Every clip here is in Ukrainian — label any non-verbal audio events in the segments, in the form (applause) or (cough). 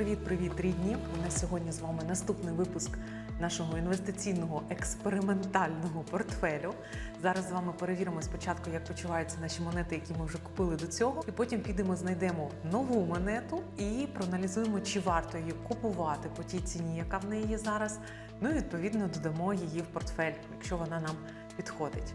Привіт-привіт, рідні! У нас сьогодні з вами наступний випуск нашого інвестиційного експериментального портфелю. Зараз з вами перевіримо спочатку, як почуваються наші монети, які ми вже купили до цього, і потім підемо, знайдемо нову монету і проаналізуємо, чи варто її купувати по тій ціні, яка в неї є зараз. Ну і відповідно додамо її в портфель, якщо вона нам підходить.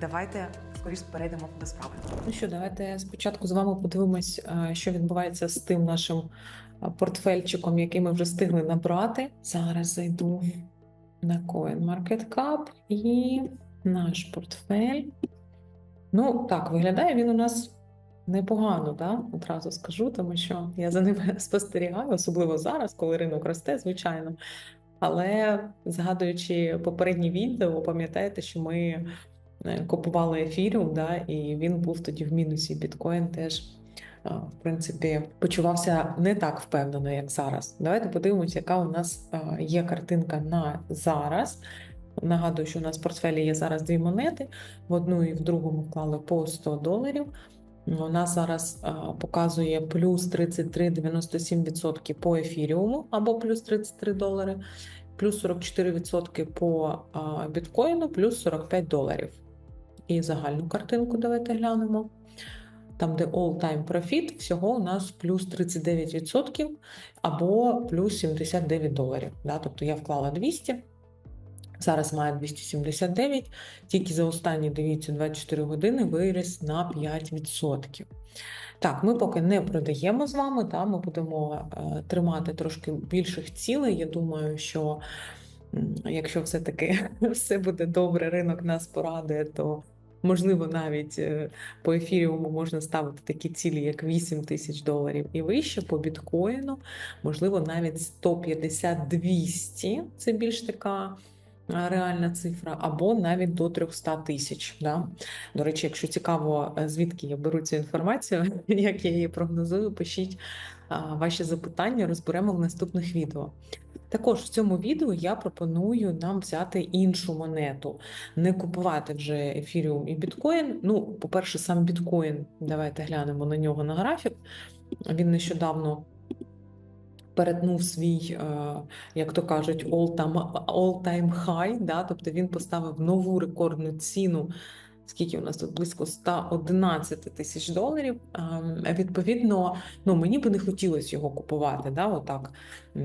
Давайте скоріше перейдемо до справи. Ну що, давайте спочатку з вами подивимось, е, що відбувається з тим нашим е, портфельчиком, який ми вже встигли набрати. Зараз зайду на CoinMarketCap і наш портфель. Ну, так, виглядає він у нас непогано, да? одразу скажу, тому що я за ним (laughs) спостерігаю, особливо зараз, коли ринок росте, звичайно. Але згадуючи попередні відео, пам'ятаєте, що ми купували ефіріум, да, і він був тоді в мінусі. Біткоін теж, е, в принципі, почувався не так впевнено, як зараз. Давайте подивимося, яка у нас е, є картинка на зараз. Нагадую, що у нас в портфелі є зараз дві монети. В одну і в другу ми вклали по 100 доларів. У нас зараз е, показує плюс 33,97% по ефіріуму або плюс 33 долари, плюс 44% по е, біткоїну, плюс 45 доларів. І загальну картинку давайте глянемо. Там, де all-time profit, всього у нас плюс 39% або плюс 79 доларів. Да? Тобто я вклала 200, зараз маю 279, тільки за останні, дивіться, 24 години виріс на 5%. Так, ми поки не продаємо з вами, да? ми будемо е, тримати трошки більших цілей. Я думаю, що якщо все-таки (laughs) все буде добре, ринок нас порадує, то можливо навіть е, по ефіріуму можна ставити такі цілі, як 8 тисяч доларів і вище по біткоїну, можливо, навіть 150-200, це більш така реальна цифра, або навіть до 300 тисяч. Да? До речі, якщо цікаво, е, звідки я беру цю інформацію, (laughs) як я її прогнозую, пишіть ваші запитання, розберемо в наступних відео. Також в цьому відео я пропоную нам взяти іншу монету, не купувати вже ефіріум і біткоін. Ну, по-перше, сам біткоін, давайте глянемо на нього на графік. Він нещодавно перетнув свій, е, як то кажуть, all-time, high, да? тобто він поставив нову рекордну ціну. Скільки у нас тут близько 111 тисяч доларів. Ем, Відповідно, ну мені би не хотілося його купувати. Да, отак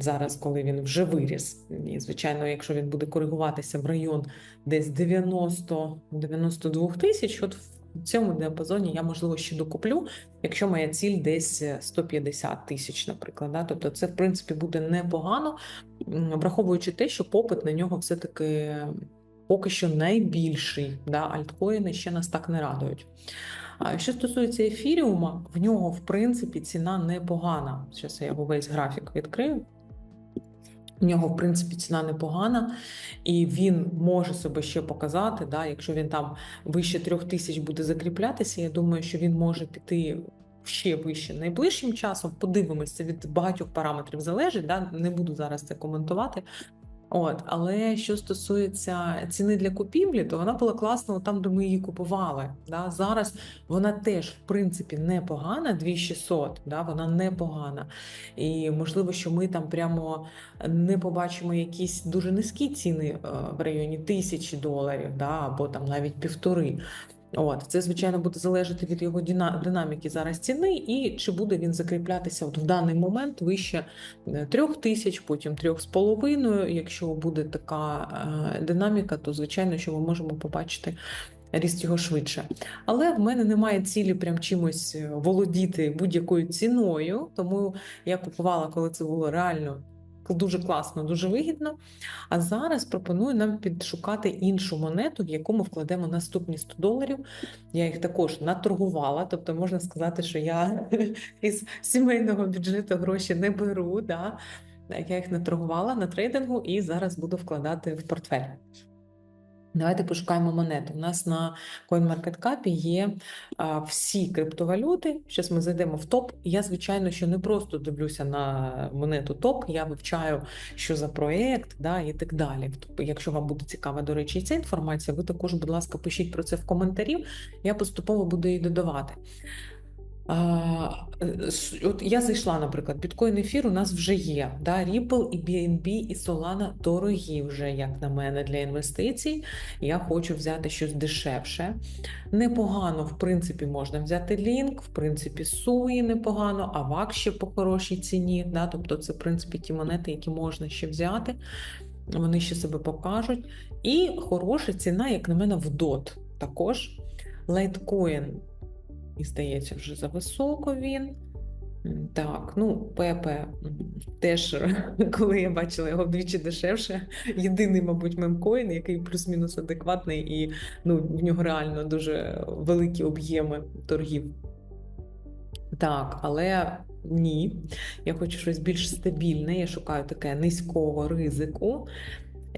зараз, коли він вже виріс. І звичайно, якщо він буде коригуватися в район десь 90-92 тисяч, от в цьому діапазоні я можливо ще докуплю, якщо моя ціль десь 150 тисяч, наприклад. Да? Тобто, це в принципі буде непогано, враховуючи те, що попит на нього все-таки поки що найбільший. Да? Альткоїни ще нас так не радують. А що стосується ефіріума, в нього в принципі ціна непогана. Зараз я його весь графік відкрию. В нього, в принципі, ціна непогана, і він може себе ще показати. Да, Якщо він там вище трьох тисяч буде закріплятися, я думаю, що він може піти ще вище найближчим часом. Подивимось, це від багатьох параметрів залежить. Да? Не буду зараз це коментувати. От, але що стосується ціни для купівлі, то вона була класна там, де ми її купували. Да? Зараз вона теж, в принципі, непогана, 2600, да? вона непогана. І можливо, що ми там прямо не побачимо якісь дуже низькі ціни е, в районі тисячі доларів, да? або там навіть півтори. От, це, звичайно, буде залежати від його динаміки зараз ціни, і чи буде він закріплятися от в даний момент вище е, трьох тисяч, потім трьох з половиною. Якщо буде така е, динаміка, то звичайно, що ми можемо побачити ріст його швидше. Але в мене немає цілі прям чимось е, володіти будь-якою ціною, тому я купувала, коли це було реально. Дуже класно, дуже вигідно. А зараз пропоную нам підшукати іншу монету, в яку ми вкладемо наступні 100 доларів. Я їх також наторгувала, тобто можна сказати, що я (laughs) із сімейного бюджету гроші не беру. Да? Я їх наторгувала на трейдингу і зараз буду вкладати в портфель. Давайте пошукаємо монету. У нас на CoinMarketCap є а, всі криптовалюти. Зараз ми зайдемо в топ. Я, звичайно, що не просто дивлюся на монету топ, я вивчаю, що за проєкт, да, і так далі. Тобто, якщо вам буде цікава, до речі, ця інформація, ви також, будь ласка, пишіть про це в коментарі. Я поступово буду її додавати. А, е, От я зайшла, наприклад, біткоін ефір у нас вже є. Да? Ripple і BNB і Solana дорогі вже, як на мене, для інвестицій. Я хочу взяти щось дешевше. Непогано, в принципі, можна взяти лінк, в принципі, суї непогано, а вак ще по хорошій ціні. Да? Тобто, це, в принципі, ті монети, які можна ще взяти. Вони ще себе покажуть. І хороша ціна, як на мене, в DOT також. Лайткоін, і здається, вже зависоко він. Так, ну, Пепе теж, (laughs) коли я бачила його вдвічі дешевше, (laughs) єдиний, мабуть, мемкоін, який плюс-мінус адекватний, і ну, в нього реально дуже великі об'єми торгів. Так, але ні. Я хочу щось більш стабільне. Я шукаю таке низького ризику.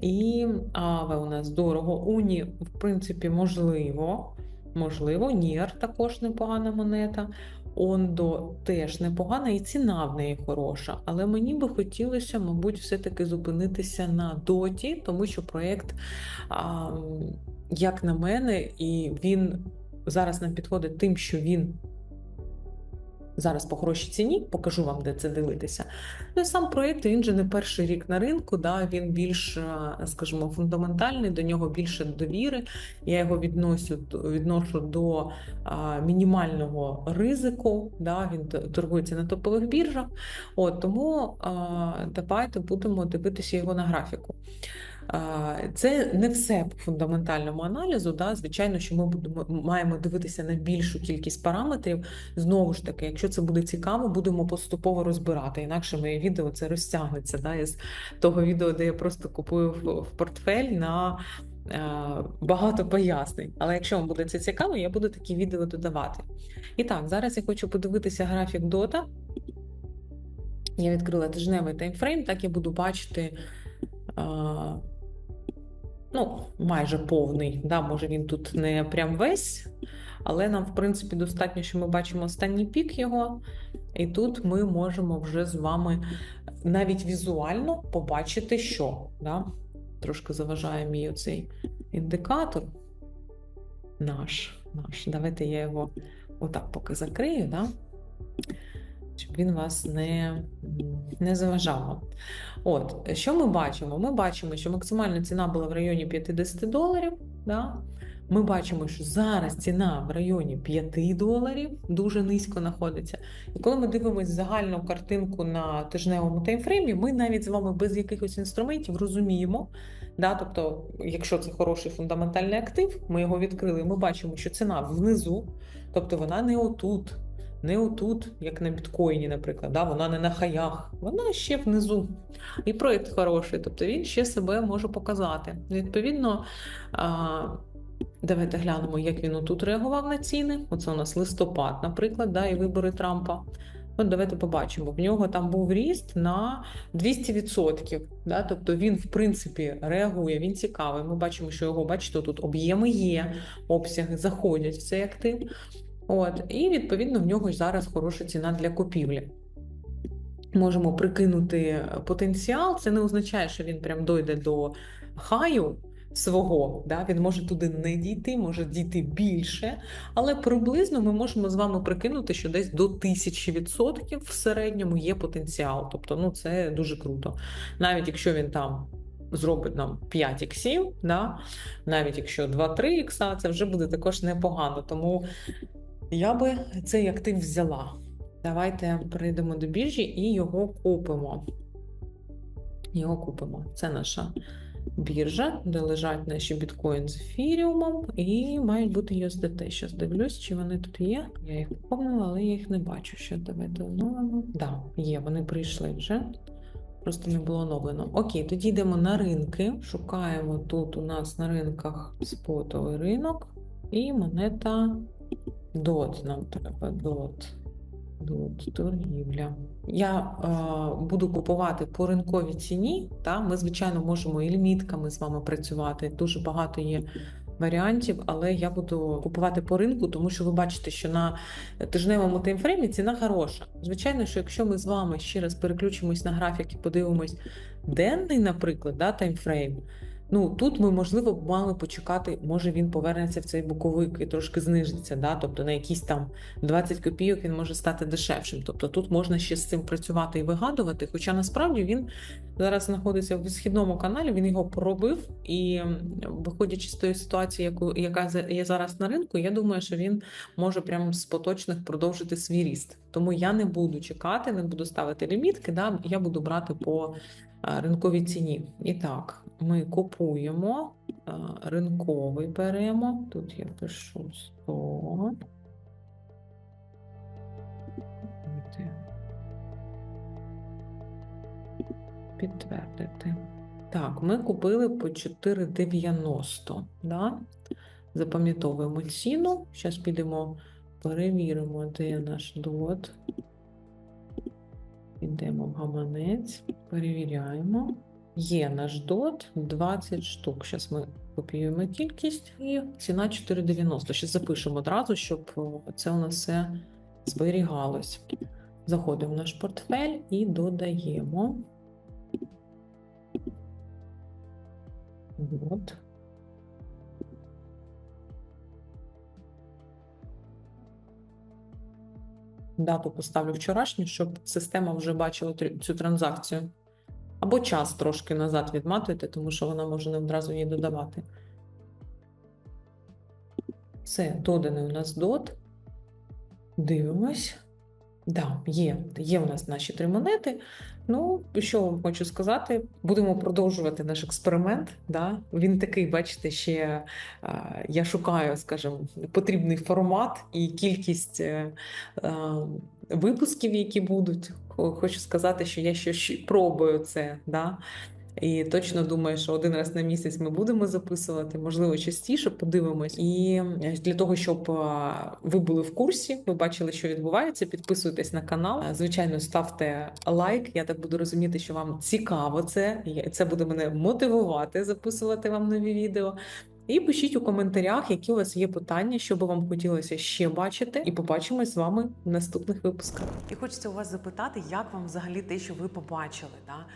І Аве у нас дорого. Уні, в принципі, можливо. Можливо, Нір також непогана монета. Ондо теж непогана, і ціна в неї хороша. Але мені би хотілося, мабуть, все-таки зупинитися на доті, тому що проєкт, як на мене, і він зараз нам підходить тим, що він зараз по хорошій ціні, покажу вам, де це дивитися. Ну і сам проєкт він же не перший рік на ринку, да, він більш, е, скажімо, фундаментальний, до нього більше довіри. Я його відносю, відношу до а, мінімального ризику. Да, він торгується на топових біржах. От, тому а, давайте будемо дивитися його на графіку. Це не все по фундаментальному аналізу. Да? Звичайно, що ми будемо маємо дивитися на більшу кількість параметрів. Знову ж таки, якщо це буде цікаво, будемо поступово розбирати. Інакше моє відео це розтягнеться. Да? Із того відео, де я просто купую в, портфель на е, багато пояснень. Але якщо вам буде це цікаво, я буду такі відео додавати. І так, зараз я хочу подивитися графік Дота. Я відкрила тижневий таймфрейм, так я буду бачити. Ну, майже повний. Да, Може він тут не прям весь, але нам, в принципі, достатньо, що ми бачимо останній пік його. І тут ми можемо вже з вами навіть візуально побачити, що. Да? Трошки заважає мій оцей індикатор. Наш. наш. Давайте я його отак поки закрию, да? щоб він вас не, не заважав. вам. От, що ми бачимо? Ми бачимо, що максимальна ціна була в районі 50 доларів. Да? Ми бачимо, що зараз ціна в районі 5 доларів дуже низько знаходиться. І коли ми дивимося загальну картинку на тижневому таймфреймі, ми навіть з вами без якихось інструментів розуміємо. Да? Тобто, якщо це хороший фундаментальний актив, ми його відкрили, ми бачимо, що ціна внизу, тобто вона не отут, не отут, як на біткоїні, наприклад, да? вона не на хаях, вона ще внизу. І проєкт хороший, тобто він ще себе може показати. Відповідно, давайте глянемо, як він отут реагував на ціни. Оце у нас листопад, наприклад, да, і вибори Трампа. От давайте побачимо. В нього там був ріст на 200%. Да? Тобто він, в принципі, реагує, він цікавий. Ми бачимо, що його, бачите, тут об'єми є, обсяги заходять в цей актив. От, і відповідно в нього зараз хороша ціна для купівлі. Можемо прикинути потенціал. Це не означає, що він прям дойде до хаю свого. Да? Він може туди не дійти, може дійти більше, але приблизно ми можемо з вами прикинути, що десь до 1000% в середньому є потенціал. Тобто, ну це дуже круто. Навіть якщо він там. Зробить нам 5 іксів, да? навіть якщо 2-3 ікса, це вже буде також непогано. Тому я би цей актив взяла. Давайте перейдемо до біржі і його купимо. Його купимо. Це наша біржа, де лежать наші біткоін з ефіріумом, і мають бути USDT. Зараз дивлюсь, чи вони тут є. Я їх поповнила, але я їх не бачу. Ще давайте оновимо. Так, да, є, вони прийшли вже. Просто не було оновлено. Окей, тоді йдемо на ринки. Шукаємо тут у нас на ринках спотовий ринок і монета DOT нам треба. DOT. Тут торгівля. Я е, буду купувати по ринковій ціні. Та? Ми, звичайно, можемо і лімітками з вами працювати. Дуже багато є варіантів, але я буду купувати по ринку, тому що ви бачите, що на тижневому таймфреймі ціна хороша. Звичайно, що якщо ми з вами ще раз переключимось на графік і подивимось денний, наприклад, да, таймфрейм, Ну тут ми, можливо, б мали почекати, може він повернеться в цей боковик і трошки знижиться, да? тобто на якісь там 20 копійок він може стати дешевшим. Тобто тут можна ще з цим працювати і вигадувати. Хоча насправді він зараз знаходиться в східному каналі, він його пробив, і виходячи з тої ситуації, яку яка є зараз на ринку, я думаю, що він може прямо з поточних продовжити свій ріст. Тому я не буду чекати, не буду ставити лімітки. Да? Я буду брати по ринковій ціні. І так, ми купуємо ринковий беремо. Тут я пишу 100. Підтвердити. Так, ми купили по 4,90. Да? Запам'ятовуємо ціну. Зараз підемо, перевіримо, де наш дот. Йдемо в гаманець, перевіряємо. Є наш дот 20 штук. Зараз ми копіюємо кількість і ціна 4,90. Ще запишемо одразу, щоб це у нас все зберігалось. Заходимо в наш портфель і додаємо. От. Дату поставлю вчорашню, щоб система вже бачила цю транзакцію. Або час трошки назад відматуйте, тому що вона може не одразу її додавати. Це доданий у нас дот. Дивимось. Да, є, є у нас наші три монети. Ну, що вам хочу сказати, будемо продовжувати наш експеримент. Да? Він такий, бачите, ще е, я шукаю, скажімо, потрібний формат і кількість е, е, випусків, які будуть. Хочу сказати, що я ще пробую це. Да? І точно думаю, що один раз на місяць ми будемо записувати, можливо, частіше подивимось. І е, для того, щоб е, ви були в курсі, ви бачили, що відбувається. Підписуйтесь на канал. Е, Звичайно, ставте лайк. Я так буду розуміти, що вам цікаво це. Це буде мене мотивувати записувати вам нові відео. І пишіть у коментарях, які у вас є питання, що би вам хотілося ще бачити. І побачимось з вами в наступних випусках. І хочеться у вас запитати, як вам взагалі те, що ви побачили, да?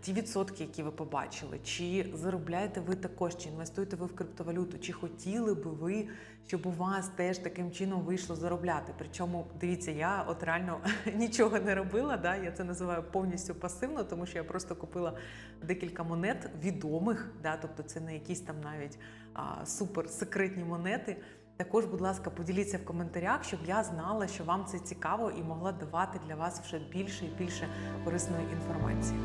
Ті відсотки, які ви побачили, чи заробляєте ви також, чи інвестуєте ви в криптовалюту, чи хотіли би ви, щоб у вас теж таким чином вийшло заробляти? Причому дивіться, я от реально (laughs) нічого не робила. Да? Я це називаю повністю пасивно, тому що я просто купила декілька монет відомих, да? тобто це не якісь там навіть а, супер секретні монети. Також, будь ласка, поділіться в коментарях, щоб я знала, що вам це цікаво і могла давати для вас вже більше і більше корисної інформації.